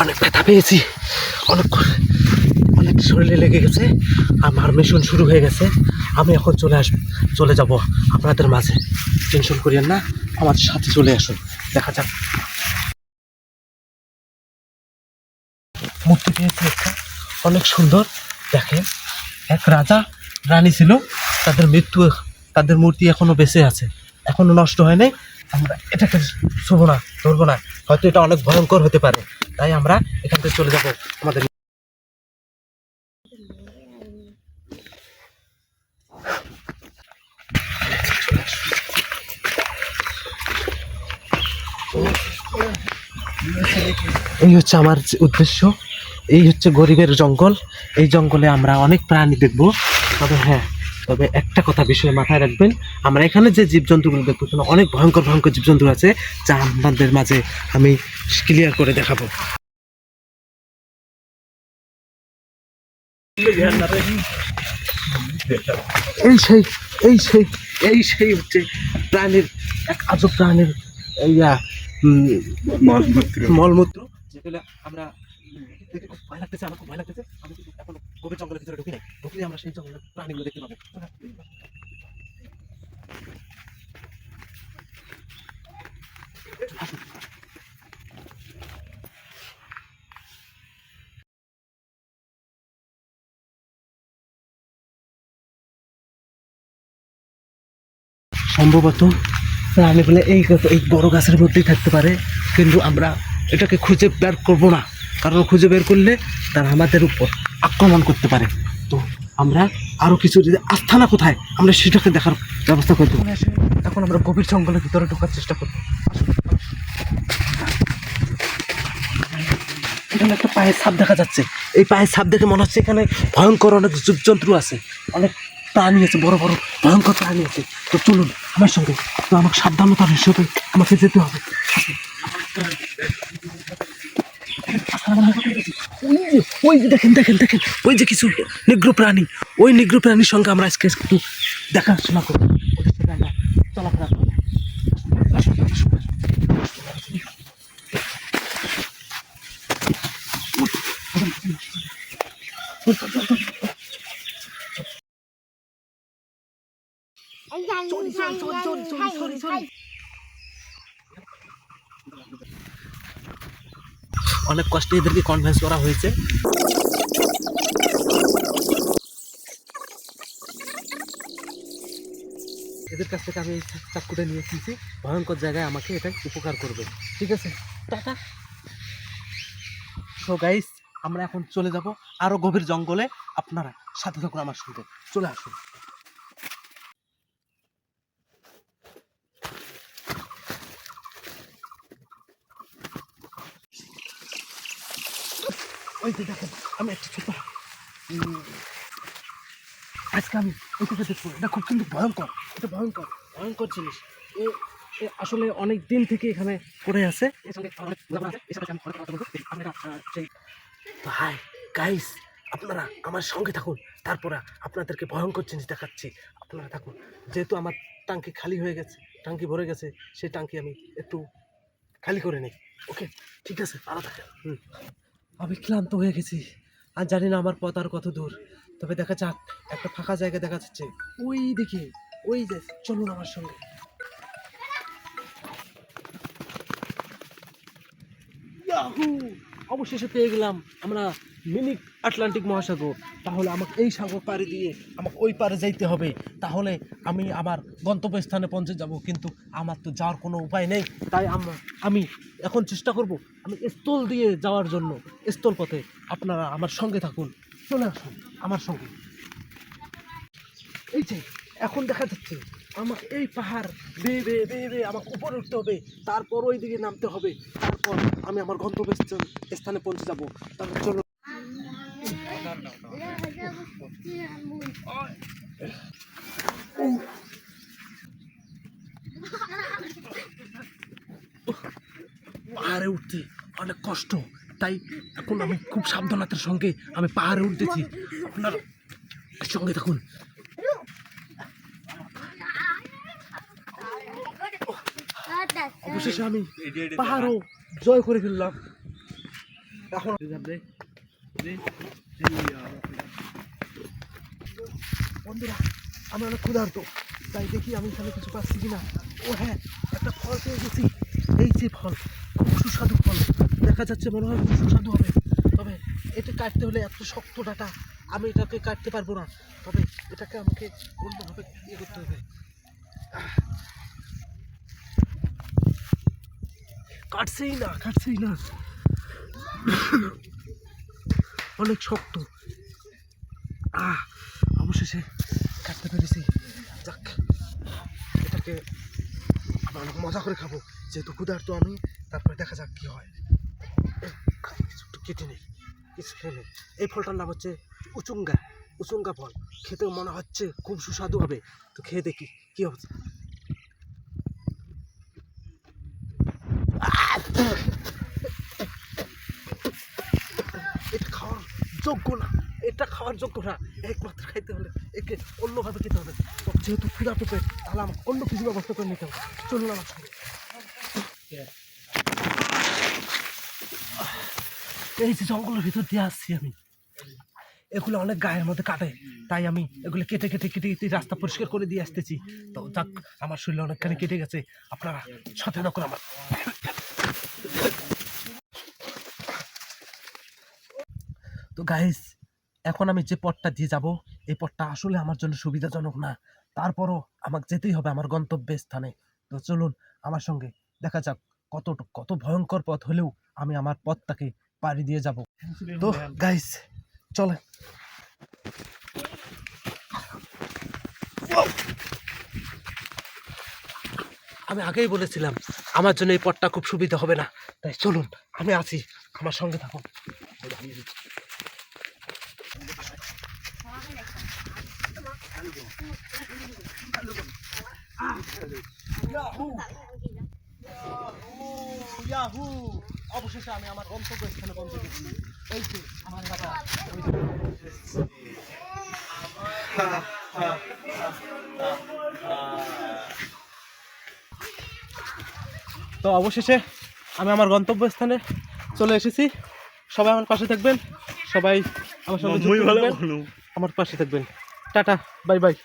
অনেক ব্যথা পেয়েছি। অনেক অনেক শরীরে লেগে গেছে। আমার মিশন শুরু হয়ে গেছে। আমি এখন চলে আসব চলে যাব আপনাদের মাঝে। টেনশন করিয়েন না, আমার সাথে চলে আসুন। দেখা যাক। মূর্তি পেয়েছি একটা। অনেক সুন্দর। দেখেন, এক রাজা, রানী ছিল। তাদের মৃত্যু তাদের মূর্তি এখনও বেঁচে আছে। এখনও নষ্ট হয় নাই। আমরা এটাকে শুভ না ধরবো না। হয়তো এটা অনেক ভয়ঙ্কর হতে পারে। তাই আমরা এখান থেকে চলে যাব আমাদের এই হচ্ছে আমার উদ্দেশ্য। এই হচ্ছে গরিবের জঙ্গল। এই জঙ্গলে আমরা অনেক প্রাণী দেখব। তবে হ্যাঁ তবে একটা কথা বিষয় মাথায় রাখবেন আমরা এখানে যে জীবজন্তুগুলো দেখব অনেক ভয়ঙ্কর ভয়ঙ্কর জীবজন্তু আছে যা আপনাদের মাঝে আমি ক্লিয়ার করে দেখাবো। এই সেই এই সেই এই সেই হচ্ছে প্রাণীর এক আজব প্রাণীর ইয়া উম, মলমূত্র। যেগুলো আমরা খুব ভয় লাগতেছে আমার খুব ভয় লাগতেছে। আমি কিন্তু এখনও গভীর জঙ্গলের ভিতরে ঢুকলে আমরা সেই জঙ্গলের প্রাণীগুলো দেখতে পাবো। সম্ভবত প্রাণীগুলো এই এই বড় গাছের মধ্যেই থাকতে পারে, কিন্তু আমরা এটাকে খুঁজে বের করব না কারণ খুঁজে বের করলে তারা আমাদের উপর আক্রমণ করতে পারে আমরা আরও কিছু যদি আস্থানা কোথায়, আমরা সেটাকে দেখার ব্যবস্থা করতে এখন আমরা গভীর জঙ্গলের ভিতরে ঢোকার চেষ্টা করব। এখানে একটা পায়ের ছাপ দেখা যাচ্ছে। এই পায়ের ছাপ দেখে মনে হচ্ছে এখানে ভয়ঙ্কর অনেক জীবজন্তু আছে। অনেক প্রাণী আছে, বড় বড় ভয়ঙ্কর প্রাণী আছে। তো চলুন, আমার সঙ্গে তো আমাকে সাবধানতার হিসেবে আমাকে যেতে হবে। ওই যে দেখেন দেখেন দেখেন ওই যে কিছু নিগ্র প্রাণী ওই নিগ্র প্রাণীর সঙ্গে আমরা আজকে একটু দেখাশোনা করব। ওদের সাথে আমরা চলাফেরা করব। অনেক কষ্টে এদেরকে কনভিন্স করা হয়েছে। এদের কাছ থেকে আমি এই চাকুটা নিয়ে এসেছি। ভয়ঙ্কর জায়গায় আমাকে এটা উপকার করবে। ঠিক আছে? টাটা। সো গাইস আমরা এখন চলে যাব আরও গভীর জঙ্গলে। আপনারা সাথে থাকুন আমার সঙ্গে। চলে আসুন। ওই যে দেখেন, আমি একটা ছোট আজকে আমি ওইটাকে দেখব এটা খুব কিন্তু ভয়ঙ্কর, এটা ভয়ঙ্কর ভয়ঙ্কর জিনিস। এ আসলে অনেক দিন থেকে এখানে পড়ে আছে। এর সেই- হাই গাইস আপনারা আমার সঙ্গে থাকুন, তারপর আপনাদেরকে ভয়ঙ্কর জিনিস দেখাচ্ছি। আপনারা থাকুন, যেহেতু আমার টাঙ্কি খালি হয়ে গেছে, টাঙ্কি ভরে গেছে, সেই টাঙ্কি আমি একটু খালি করে নিই। ওকে ঠিক আছে থাকেন হুম। আমি ক্লান্ত হয়ে গেছি। আর জানি না আমার পথ আর কত দূর। তবে দেখা যাক, একটা ফাঁকা জায়গা দেখা যাচ্ছে। ওই দিকে, ওই যে, চলুন আমার সঙ্গে। অবশেষে পেয়ে গেলাম আমরা মিনি আটলান্টিক মহাসাগর। তাহলে আমাকে এই সাগর পাড়ি দিয়ে আমাকে ওই পারে যাইতে হবে। তাহলে আমি আমার গন্তব্যস্থানে পৌঁছে যাব, কিন্তু আমার তো যাওয়ার কোনো উপায় নেই। তাই আম- আমি এখন চেষ্টা করব আমি স্থল দিয়ে যাওয়ার জন্য। স্থল পথে আপনারা আমার সঙ্গে থাকুন। চলে আসুন আমার সঙ্গে। এই যে, এখন দেখা যাচ্ছে আমাকে এই পাহাড় বেয়ে বেয়ে বেয়ে বেয়ে আমাকে উপরে উঠতে হবে। তারপর ওই দিকে নামতে হবে। তারপর আমি আমার গন্তব্যস্থান স্থানে পৌঁছে যাব। তাহলে চলো পাহাড়ে উঠতে অনেক কষ্ট। তাই এখন আমি খুব সাবধানতার সঙ্গে আমি পাহাড়ে উঠতেছি। আপনার সঙ্গে থাকুন। অবশেষে আমি পাহাড়ও জয় করে ফেললাম। এখন বন্ধুরা, আমি অনেক ক্ষুধার্ত। তাই দেখি আমি এখানে কিছু পাচ্ছি কিনা। ও হ্যাঁ একটা ফল পেয়ে গেছি। যে ফল, খুব সুস্বাদু ফল। দেখা যাচ্ছে মনে হয় খুব সুস্বাদু হবে। তবে এটা কাটতে হলে এত শক্ত ডাটা, আমি এটাকে কাটতে পারব না। তবে এটাকে আমাকে অন্যভাবে ইয়ে করতে হবে। কাটছেই না কাটছেই না। অনেক শক্ত। আহ, অবশেষে কাটতে পেরেছি। যাক, এটাকে অনেক মজা করে খাব। যেহেতু ক্ষুধার্ত আমি, তারপরে দেখা যাক কি হয়। কেটে নেই, কিছু খেয়ে নেই। এই ফলটার নাম হচ্ছে উচুঙ্গা। উচুঙ্গা ফল। খেতে মনে হচ্ছে খুব সুস্বাদু হবে। তো খেয়ে দেখি, কি হচ্ছে এটা খাওয়ার যোগ্য না। এটা খাওয়ার যোগ্য না। একমাত্র খাইতে হলে একে অন্যভাবে খেতে হবে। যেহেতু ক্ষুধা পেটে তাহলে আমাকে অন্য কিছু ব্যবস্থা করে নিতে হবে। চলুন আমার সঙ্গে। এই যে জঙ্গলের ভিতর দিয়ে আসছি আমি। এগুলো অনেক গায়ের মধ্যে কাটে, তাই আমি এগুলো কেটে কেটে কেটে কেটে রাস্তা পরিষ্কার করে দিয়ে আসতেছি। তো যাক, আমার শরীরে অনেকখানি কেটে গেছে। আপনারা সাথে থাকুন আমার। তো গাইস এখন আমি যে পথটা দিয়ে যাব, এই পথটা আসলে আমার জন্য সুবিধাজনক না। তারপরও আমাকে যেতেই হবে আমার গন্তব্যের স্থানে। তো চলুন আমার সঙ্গে দেখা যাক কত কত ভয়ঙ্কর পথ হলেও আমি আমার পথটাকে পাড়ি দিয়ে যাব। তো গাইস চলে আমি আগেই বলেছিলাম, আমার জন্য এই পথটা খুব সুবিধা হবে না। তাই চলুন, আমি আছি। আমার সঙ্গে থাকুন। ইয়াহু! অবশেষে আমি আমার গন্তব্যস্থানে পৌঁছে গেছি। এই যে আমার বাবা। তো অবশেষে আমি আমার গন্তব্যস্থানে চলে এসেছি। সবাই আমার পাশে থাকবেন। সবাই আমার সঙ্গে আমার পাশে থাকবেন। Tata bye bye